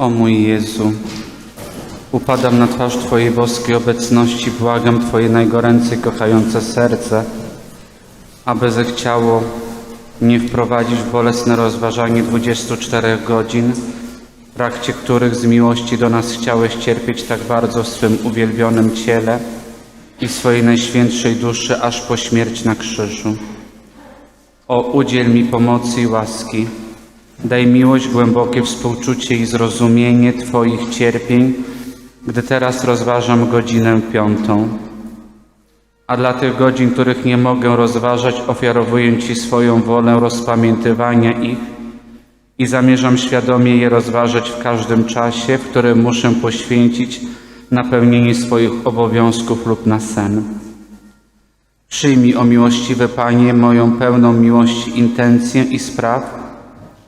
O mój Jezu, upadam na twarz Twojej boskiej obecności, błagam Twoje najgoręcej kochające serce, aby zechciało mnie wprowadzić w bolesne rozważanie 24 godzin, w trakcie których z miłości do nas chciałeś cierpieć tak bardzo w swym uwielbionym ciele i swojej najświętszej duszy, aż po śmierć na krzyżu. O, udziel mi pomocy i łaski. Daj miłość, głębokie współczucie i zrozumienie Twoich cierpień, gdy teraz rozważam godzinę piątą. A dla tych godzin, których nie mogę rozważać, ofiarowuję Ci swoją wolę rozpamiętywania ich i zamierzam świadomie je rozważać w każdym czasie, w którym muszę poświęcić na pełnienie swoich obowiązków lub na sen. Przyjmij, o miłościwy Panie, moją pełną miłości intencję i spraw,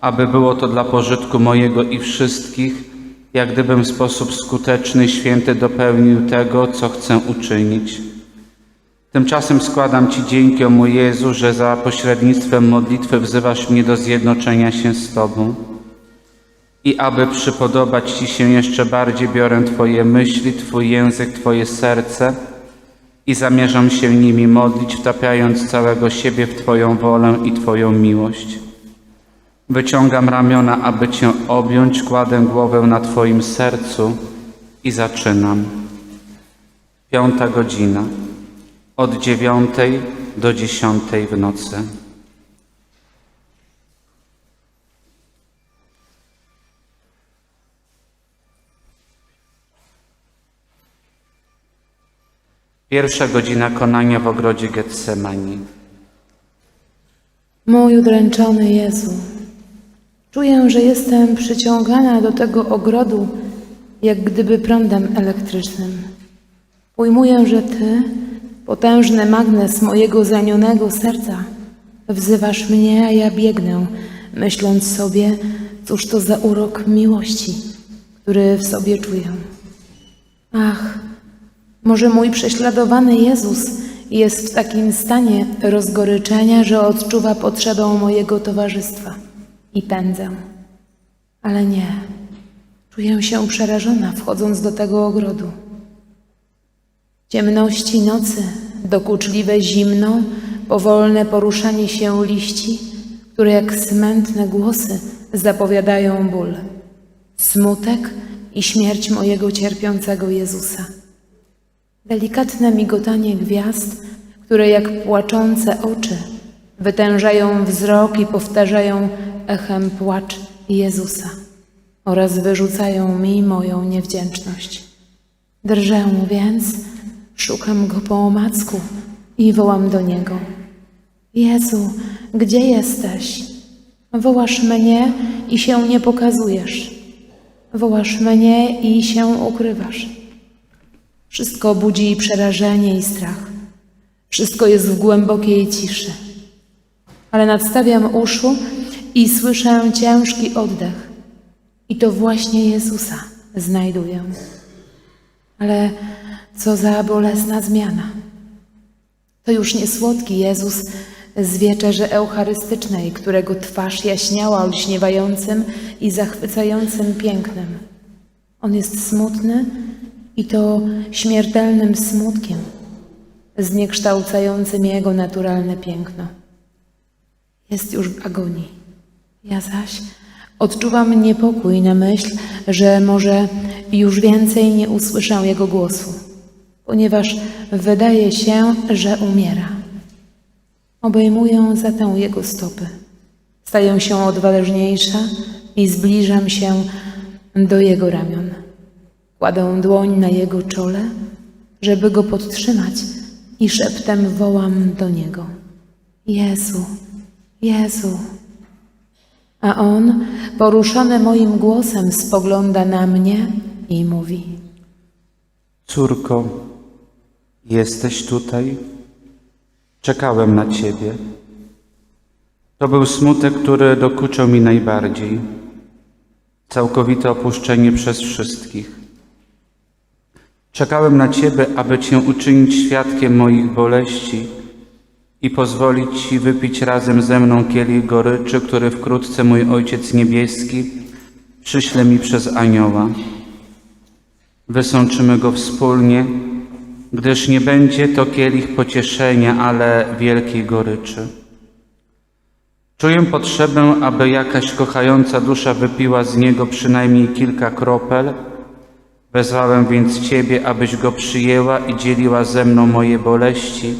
aby było to dla pożytku mojego i wszystkich, jak gdybym w sposób skuteczny i święty dopełnił tego, co chcę uczynić. Tymczasem składam Ci dzięki, o mój Jezu, że za pośrednictwem modlitwy wzywasz mnie do zjednoczenia się z Tobą. I aby przypodobać Ci się jeszcze bardziej, biorę Twoje myśli, Twój język, Twoje serce i zamierzam się nimi modlić, wtapiając całego siebie w Twoją wolę i Twoją miłość. Wyciągam ramiona, aby Cię objąć, kładę głowę na Twoim sercu i zaczynam. Piąta godzina, od dziewiątej do dziesiątej w nocy. Pierwsza godzina konania w ogrodzie Getsemani. Mój udręczony Jezu, czuję, że jestem przyciągana do tego ogrodu, jak gdyby prądem elektrycznym. Pojmuję, że Ty, potężny magnes mojego zranionego serca, wzywasz mnie, a ja biegnę, myśląc sobie, cóż to za urok miłości, który w sobie czuję. Ach, może mój prześladowany Jezus jest w takim stanie rozgoryczenia, że odczuwa potrzebę mojego towarzystwa i pędzę. Ale nie. Czuję się przerażona, wchodząc do tego ogrodu. Ciemności nocy, dokuczliwe zimno, powolne poruszanie się liści, które jak smętne głosy zapowiadają ból, smutek i śmierć mojego cierpiącego Jezusa. Delikatne migotanie gwiazd, które jak płaczące oczy wytężają wzrok i powtarzają echem płacz Jezusa oraz wyrzucają mi moją niewdzięczność. Drżę więc, szukam go po omacku i wołam do niego. Jezu, gdzie jesteś? Wołasz mnie i się nie pokazujesz. Wołasz mnie i się ukrywasz. Wszystko budzi przerażenie i strach. Wszystko jest w głębokiej ciszy. Ale nadstawiam uszu i słyszę ciężki oddech. I to właśnie Jezusa znajduję. Ale co za bolesna zmiana. To już nie słodki Jezus z wieczerzy eucharystycznej, którego twarz jaśniała olśniewającym i zachwycającym pięknem. On jest smutny i to śmiertelnym smutkiem, zniekształcającym jego naturalne piękno. Jest już w agonii. Ja zaś odczuwam niepokój na myśl, że może już więcej nie usłyszę jego głosu, ponieważ wydaje się, że umiera. Obejmuję zatem jego stopy. Staję się odważniejsza i zbliżam się do jego ramion. Kładę dłoń na jego czole, żeby go podtrzymać i szeptem wołam do niego. Jezu, Jezu. A on, poruszony moim głosem, spogląda na mnie i mówi: Córko, jesteś tutaj? Czekałem na Ciebie. To był smutek, który dokuczał mi najbardziej. Całkowite opuszczenie przez wszystkich. Czekałem na Ciebie, aby Cię uczynić świadkiem moich boleści i pozwolić Ci wypić razem ze mną kielich goryczy, który wkrótce mój Ojciec Niebieski przyśle mi przez anioła. Wysączymy go wspólnie, gdyż nie będzie to kielich pocieszenia, ale wielkiej goryczy. Czuję potrzebę, aby jakaś kochająca dusza wypiła z niego przynajmniej kilka kropel. Wezwałem więc Ciebie, abyś go przyjęła i dzieliła ze mną moje boleści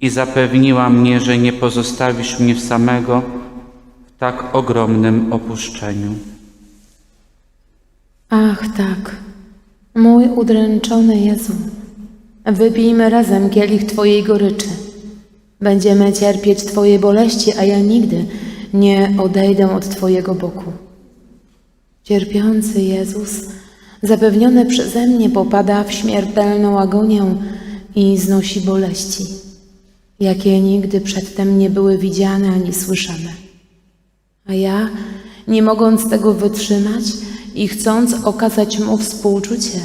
i zapewniła mnie, że nie pozostawisz mnie samego w tak ogromnym opuszczeniu. Ach tak, mój udręczony Jezu, wypijmy razem kielich Twojej goryczy. Będziemy cierpieć Twoje boleści, a ja nigdy nie odejdę od Twojego boku. Cierpiący Jezus, zapewniony przeze mnie, popada w śmiertelną agonię i znosi boleści, jakie nigdy przedtem nie były widziane ani słyszane. A ja, nie mogąc tego wytrzymać i chcąc okazać mu współczucie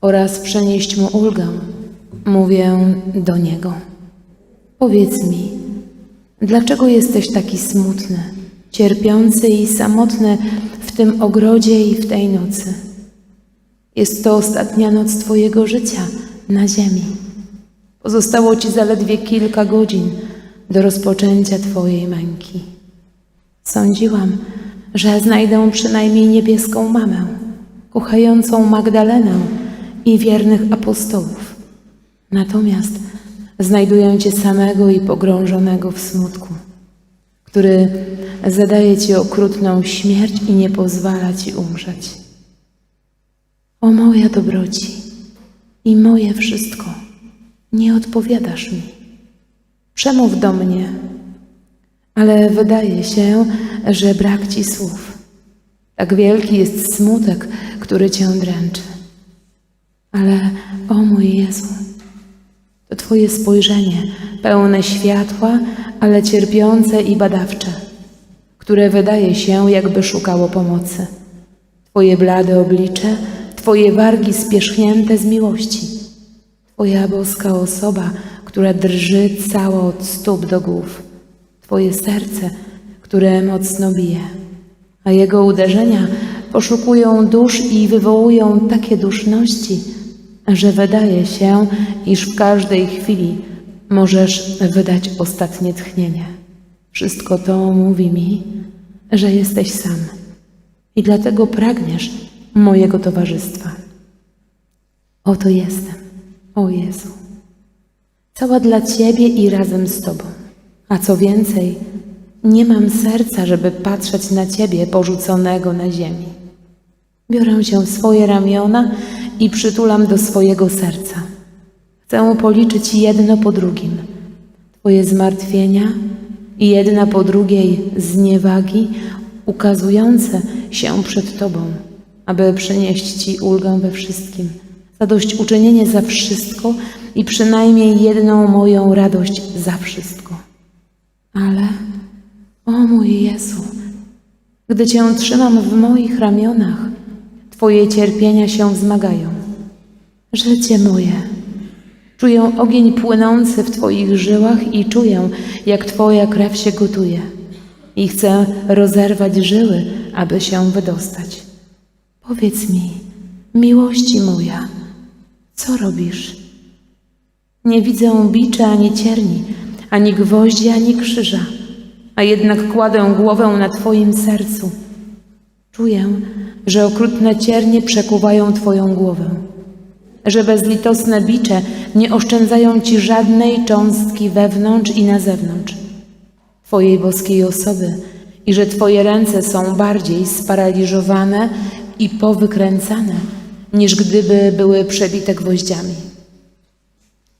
oraz przynieść mu ulgę, mówię do niego. Powiedz mi, dlaczego jesteś taki smutny, cierpiący i samotny w tym ogrodzie i w tej nocy? Jest to ostatnia noc Twojego życia na ziemi. Pozostało Ci zaledwie kilka godzin do rozpoczęcia Twojej męki. Sądziłam, że znajdę przynajmniej niebieską mamę, kochającą Magdalenę i wiernych apostołów. Natomiast znajduję Cię samego i pogrążonego w smutku, który zadaje Ci okrutną śmierć i nie pozwala Ci umrzeć. O moja dobroci i moje wszystko, nie odpowiadasz mi. Przemów do mnie, ale wydaje się, że brak ci słów. Tak wielki jest smutek, który cię dręczy. Ale, o mój Jezu, to Twoje spojrzenie, pełne światła, ale cierpiące i badawcze, które wydaje się, jakby szukało pomocy. Twoje blade oblicze, Twoje wargi spierzchnięte z miłości, Twoja boska osoba, która drży cała od stóp do głów. Twoje serce, które mocno bije, a jego uderzenia poszukują dusz i wywołują takie duszności, że wydaje się, iż w każdej chwili możesz wydać ostatnie tchnienie. Wszystko to mówi mi, że jesteś sam i dlatego pragniesz mojego towarzystwa. Oto jestem, o Jezu, cała dla Ciebie i razem z Tobą. A co więcej, nie mam serca, żeby patrzeć na Ciebie porzuconego na ziemi. Biorę Cię w swoje ramiona i przytulam do swojego serca. Chcę policzyć jedno po drugim Twoje zmartwienia i jedna po drugiej zniewagi ukazujące się przed Tobą, aby przynieść Ci ulgę we wszystkim, zadośćuczynienie za wszystko i przynajmniej jedną moją radość za wszystko. Ale, o mój Jezu, gdy Cię trzymam w moich ramionach, Twoje cierpienia się wzmagają. Życie moje, czuję ogień płynący w Twoich żyłach i czuję, jak Twoja krew się gotuje. I chcę rozerwać żyły, aby się wydostać. Powiedz mi, miłości moja, co robisz? Nie widzę bicza ani cierni, ani gwoździ, ani krzyża, a jednak kładę głowę na Twoim sercu. Czuję, że okrutne ciernie przekuwają Twoją głowę, że bezlitosne bicze nie oszczędzają Ci żadnej cząstki wewnątrz i na zewnątrz Twojej boskiej osoby i że Twoje ręce są bardziej sparaliżowane i powykręcane, niż gdyby były przebite gwoździami.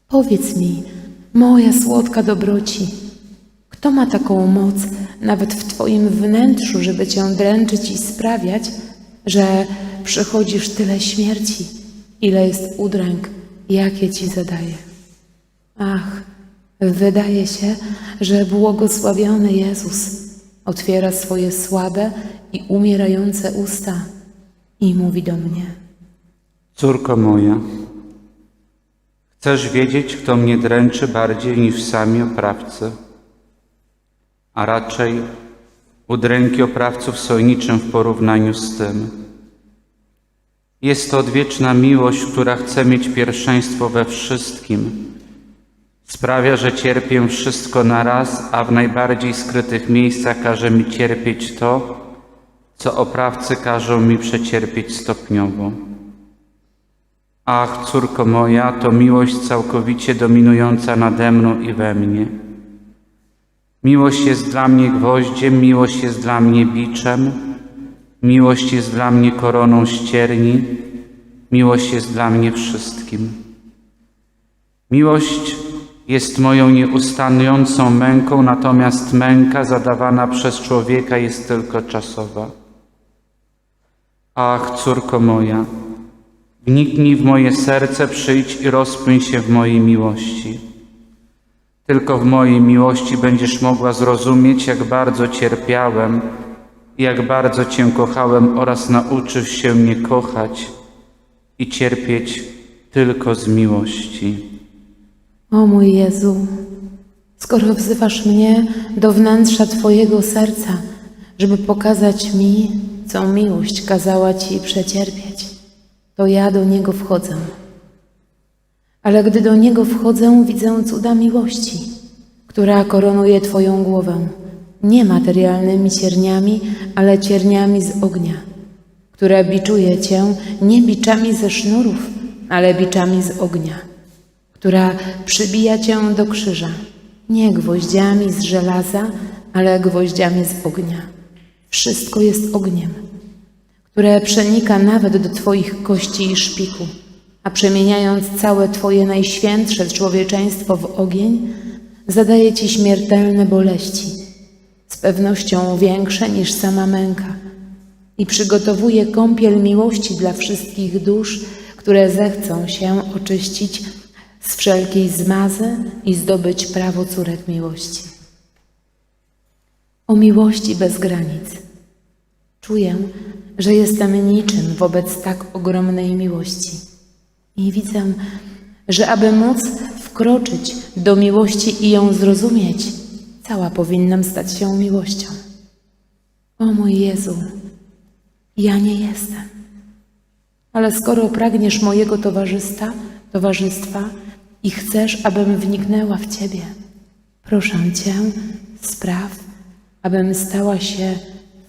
Powiedz mi, moja słodka dobroci, kto ma taką moc nawet w Twoim wnętrzu, żeby Cię dręczyć i sprawiać, że przychodzisz tyle śmierci, ile jest udręk, jakie Ci zadaje? Ach, wydaje się, że błogosławiony Jezus otwiera swoje słabe i umierające usta i mówi do mnie. Córko moja, chcesz wiedzieć, kto mnie dręczy bardziej niż sami oprawcy, a raczej Udręki oprawców są niczym w porównaniu z tym. Jest to odwieczna miłość, która chce mieć pierwszeństwo we wszystkim. Sprawia, że cierpię wszystko na raz, a w najbardziej skrytych miejscach każe mi cierpieć to, co oprawcy każą mi przecierpieć stopniowo. Ach, córko moja, to miłość całkowicie dominująca nade mną i we mnie. Miłość jest dla mnie gwoździem, miłość jest dla mnie biczem, miłość jest dla mnie koroną ścierni, miłość jest dla mnie wszystkim. Miłość jest moją nieustającą męką, natomiast męka zadawana przez człowieka jest tylko czasowa. Ach, córko moja, wniknij w moje serce, przyjdź i rozpłyń się w mojej miłości. Tylko w mojej miłości będziesz mogła zrozumieć, jak bardzo cierpiałem i jak bardzo Cię kochałem oraz nauczysz się mnie kochać i cierpieć tylko z miłości. O mój Jezu, skoro wzywasz mnie do wnętrza Twojego serca, żeby pokazać mi, co miłość kazała Ci przecierpieć, to ja do Niego wchodzę. Ale gdy do Niego wchodzę, widzę cuda miłości, która koronuje Twoją głowę, nie materialnymi cierniami, ale cierniami z ognia, która biczuje Cię nie biczami ze sznurów, ale biczami z ognia która przybija cię do krzyża, nie gwoździami z żelaza, ale gwoździami z ognia. Wszystko jest ogniem, które przenika nawet do Twoich kości i szpiku, a przemieniając całe Twoje najświętsze człowieczeństwo w ogień, zadaje Ci śmiertelne boleści, z pewnością większe niż sama męka, i przygotowuje kąpiel miłości dla wszystkich dusz, które zechcą się oczyścić z wszelkiej zmazy i zdobyć prawo córek miłości. O miłości bez granic. Czuję, że jestem niczym wobec tak ogromnej miłości. I widzę, że aby móc wkroczyć do miłości i ją zrozumieć, cała powinnam stać się miłością. O mój Jezu, ja nie jestem. Ale skoro pragniesz mojego towarzystwa, towarzystwa i chcesz, abym wniknęła w Ciebie, proszę Cię, spraw, abym stała się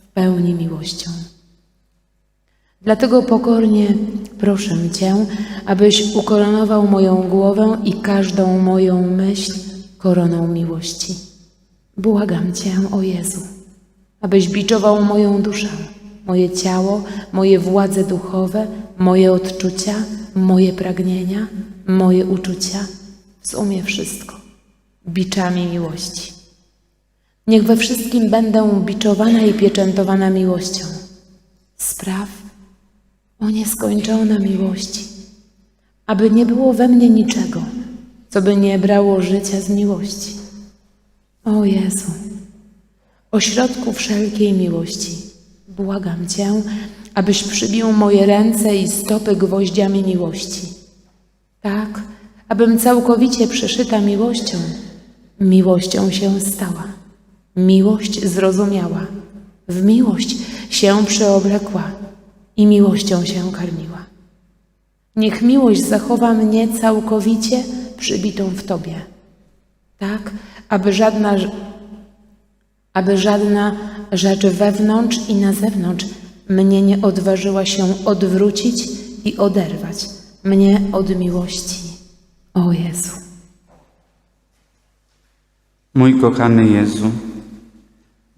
w pełni miłością. Dlatego pokornie proszę Cię, abyś ukoronował moją głowę i każdą moją myśl koroną miłości. Błagam Cię, o Jezu, abyś biczował moją duszę, moje ciało, moje władze duchowe, moje odczucia, moje pragnienia, moje uczucia, zumie wszystko, biczami miłości. Niech we wszystkim będę biczowana i pieczętowana miłością. Spraw o nieskończona miłości, aby nie było we mnie niczego, co by nie brało życia z miłości. O Jezu, o środku wszelkiej miłości, błagam Cię, abyś przybił moje ręce i stopy gwoździami miłości. Tak, abym całkowicie przeszyta miłością, miłością się stała, miłość zrozumiała, w miłość się przeoblekła i miłością się karmiła. Niech miłość zachowa mnie całkowicie przybitą w Tobie, tak, aby żadna, aby żadna rzecz wewnątrz i na zewnątrz mnie nie odważyła się odwrócić i oderwać mnie od miłości. O Jezu. Mój kochany Jezu,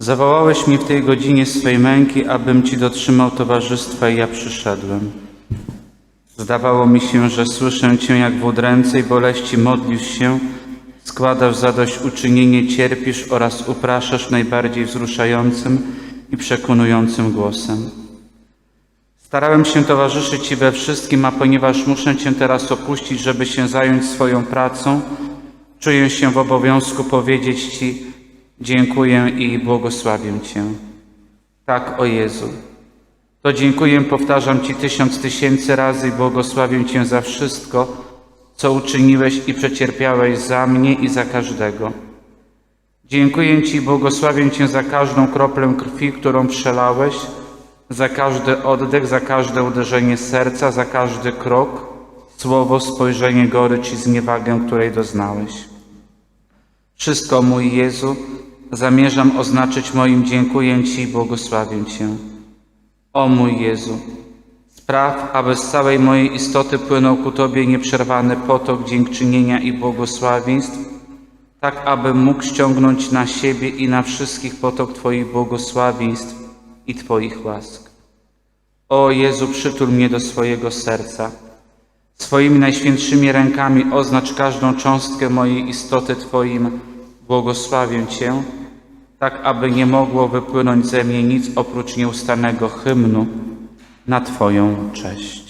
zawołałeś mnie w tej godzinie swej męki, abym Ci dotrzymał towarzystwa i ja przyszedłem. Zdawało mi się, że słyszę Cię jak w udręcej boleści modlisz się, składasz zadośćuczynienie, cierpisz oraz upraszasz najbardziej wzruszającym i przekonującym głosem. Starałem się towarzyszyć Ci we wszystkim, a ponieważ muszę Cię teraz opuścić, żeby się zająć swoją pracą, czuję się w obowiązku powiedzieć Ci dziękuję i błogosławię Cię. Tak, o Jezu. To dziękuję, powtarzam Ci tysiąc tysięcy razy i błogosławię Cię za wszystko, co uczyniłeś i przecierpiałeś za mnie i za każdego. Dziękuję Ci i błogosławię Cię za każdą kroplę krwi, którą przelałeś, za każdy oddech, za każde uderzenie serca, za każdy krok, słowo, spojrzenie, gorycz i zniewagę, której doznałeś. Wszystko, mój Jezu, zamierzam oznaczyć moim dziękuję Ci i błogosławię Cię. O mój Jezu, spraw, aby z całej mojej istoty płynął ku Tobie nieprzerwany potok dziękczynienia i błogosławieństw, tak aby mógł ściągnąć na siebie i na wszystkich potok Twoich błogosławieństw i Twoich łask. O Jezu, przytul mnie do swojego serca. Swoimi najświętszymi rękami oznacz każdą cząstkę mojej istoty Twoim błogosławię Cię, tak aby nie mogło wypłynąć ze mnie nic oprócz nieustannego hymnu na Twoją cześć.